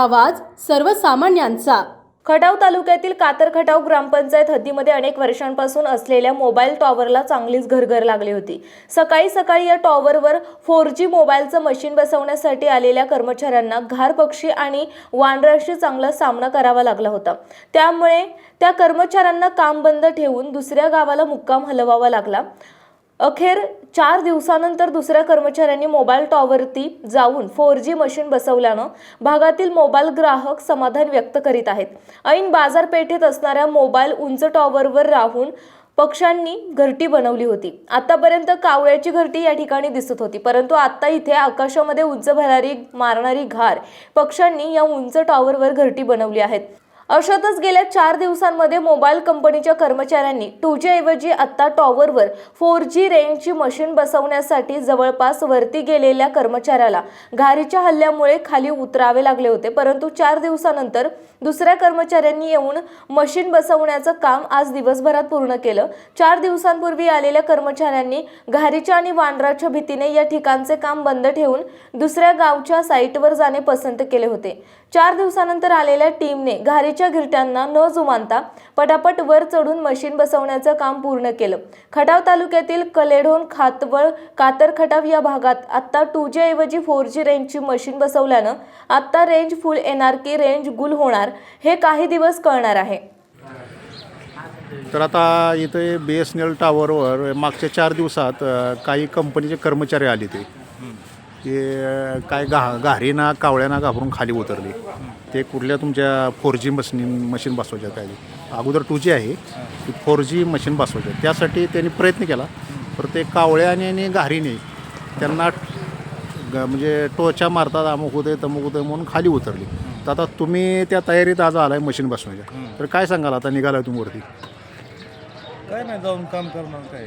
आवाज सर्वसामान्यांचा. खटाव तालुक्यातील कातर खटाव ग्रामपंचायत हद्दीमध्ये अनेक वर्षांपासून असलेल्या मोबाईल टॉवरला चांगलीच घरघर लागली होती. सकाळी सकाळी या टॉवरवर फोर जी मोबाईलचं मशीन बसवण्यासाठी आलेल्या कर्मचाऱ्यांना घार पक्षी आणि वानराशी चांगला सामना करावा लागला होता. त्यामुळे त्या कर्मचाऱ्यांना काम बंद ठेवून दुसऱ्या गावाला मुक्काम हलवावा लागला. अखेर चार दिवसानंतर दुसऱ्या कर्मचाऱ्यांनी मोबाईल टॉवरती जाऊन फोर जी मशीन बसवल्यानं भागातील मोबाईल ग्राहक समाधान व्यक्त करीत आहेत. ऐन बाजारपेठेत असणाऱ्या मोबाईल उंच टॉवरवर राहून पक्ष्यांनी घरटी बनवली होती. आतापर्यंत कावळ्याची घरटी या ठिकाणी दिसत होती परंतु आता इथे आकाशामध्ये उंच भरारी मारणारी घार पक्ष्यांनी या उंच टॉवरवर घरटी बनवली आहेत. अशातच गेल्या चार दिवसांमध्ये मोबाईल कंपनीच्या कर्मचाऱ्यांनी टू जी ऐवजी आत्ता टॉवरवर फोर जी रेंजची मशीन बसवण्यासाठी जवळपास वरती गेलेल्या कर्मचाऱ्याला घारीच्या हल्ल्यामुळे खाली उतरावे लागले होते. परंतु चार दिवसानंतर दुसऱ्या कर्मचाऱ्यांनी येऊन मशीन बसवण्याचं काम आज दिवसभरात पूर्ण केलं. चार दिवसांपूर्वी आलेल्या कर्मचाऱ्यांनी घारीच्या आणि वांड्राच्या भीतीने या ठिकाणचे काम बंद ठेवून दुसऱ्या गावच्या साईटवर जाणे पसंत केले होते. चार दिवसानंतर आलेल्या टीमने घारीच्या घिरट्यांना न जुमानता पटापट वर चढून मशीन बसवण्याचं काम पूर्ण केलं. खटाव तालुक्यातील कलेढोण खातवळ कातर खटाव या भागात आत्ता टू जी ऐवजी फोर जी रेंजची मशीन बसवल्यानं आत्ता रेंज फुल येणार की रेंज गुल होणार हे काही दिवस कळणार आहे. तर आता इथे बी एस एन एल टावरवर मागच्या चार दिवसात काही कंपनीचे कर्मचारी आले ते. ते काय गा घारीना कावळ्यांना घाबरून खाली उतरले. ते कुठल्या तुमच्या फोर जी मशीन मशीन बसवायच्या काय अगोदर टू जी आहे. ती फोर जी मशीन बसवायच्या. त्यासाठी त्यांनी प्रयत्न केला. तर ते कावळ्याने आणि घारीने त्यांना म्हणजे टोचा मारतात अमुक होते तमुक होते म्हणून खाली उतरली. तर आता तुम्ही त्या तयारीत आज आलाय मशीन बसवायच्या. तर काय सांगाल? आता निघाला तुम्ही वरती. काय नाही जाऊन काम करणार काय?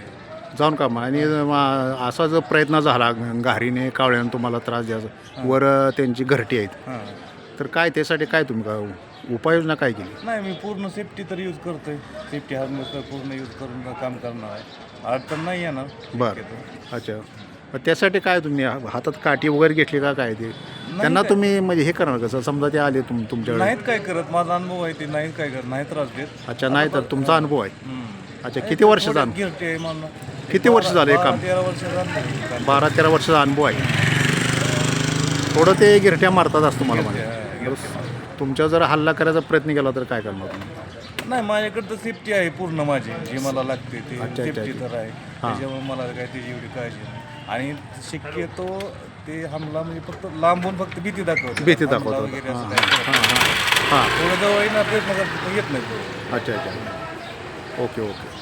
जाऊन का आणि म- असा जर प्रयत्न झाला घारीने कावळ्याने तुम्हाला त्रास द्यायचा वर त्यांची घरटी आहेत. हां. तर काय त्यासाठी काय तुम्ही काय उपाययोजना काय केली? नाही मी पूर्ण सेफ्टी तर यूज करतोय. सेफ्टी हार्नेस तर पूर्ण यूज करून काम करणार आहे. अडचण नाही येणार. बरं. अच्छा. मग त्यासाठी काय तुम्ही हातात काठी वगैरे घेतली का काय ते? त्यांना. तुम्ही म्हणजे हे करणार कसं? समजा ते आले तुम तुमच्याकडे. नाहीत काय करत. माझा अनुभव आहे ते. नाहीत काय करत. नाही त्रास देत. अच्छा नाही तर तुमचा अनुभव आहे. हम्म. अच्छा किती वर्षाचा अनुभव? गिरटे आहे मला किती वर्ष झाले हे काम? तेरा वर्ष झालं. बारा तेरा वर्षाचा अनुभव आहे. थोडं ते गिरट्या मारतात असतो मला माहिती तुमच्या जर हल्ला करायचा प्रयत्न केला तर काय करणार तुम्ही? नाही माझ्याकडे तर सेफ्टी आहे पूर्ण माझी. जी मला लागते ती अच्छा, सेफ्टी अच्छा. तर आहे. त्याच्यामुळे मला काय त्याची एवढी काळजी नाही. आणि शक्यतो ते हमला म्हणजे फक्त लांबून फक्त भीती दाखवतो भीती हमला दाखवतात. वगैरे असं हां, काही करत हां नाही. हां हां. थोडं जवळ येणार प्रयत्न करतो पण येत नाही तो. अच्छा अच्छा. Okay okay.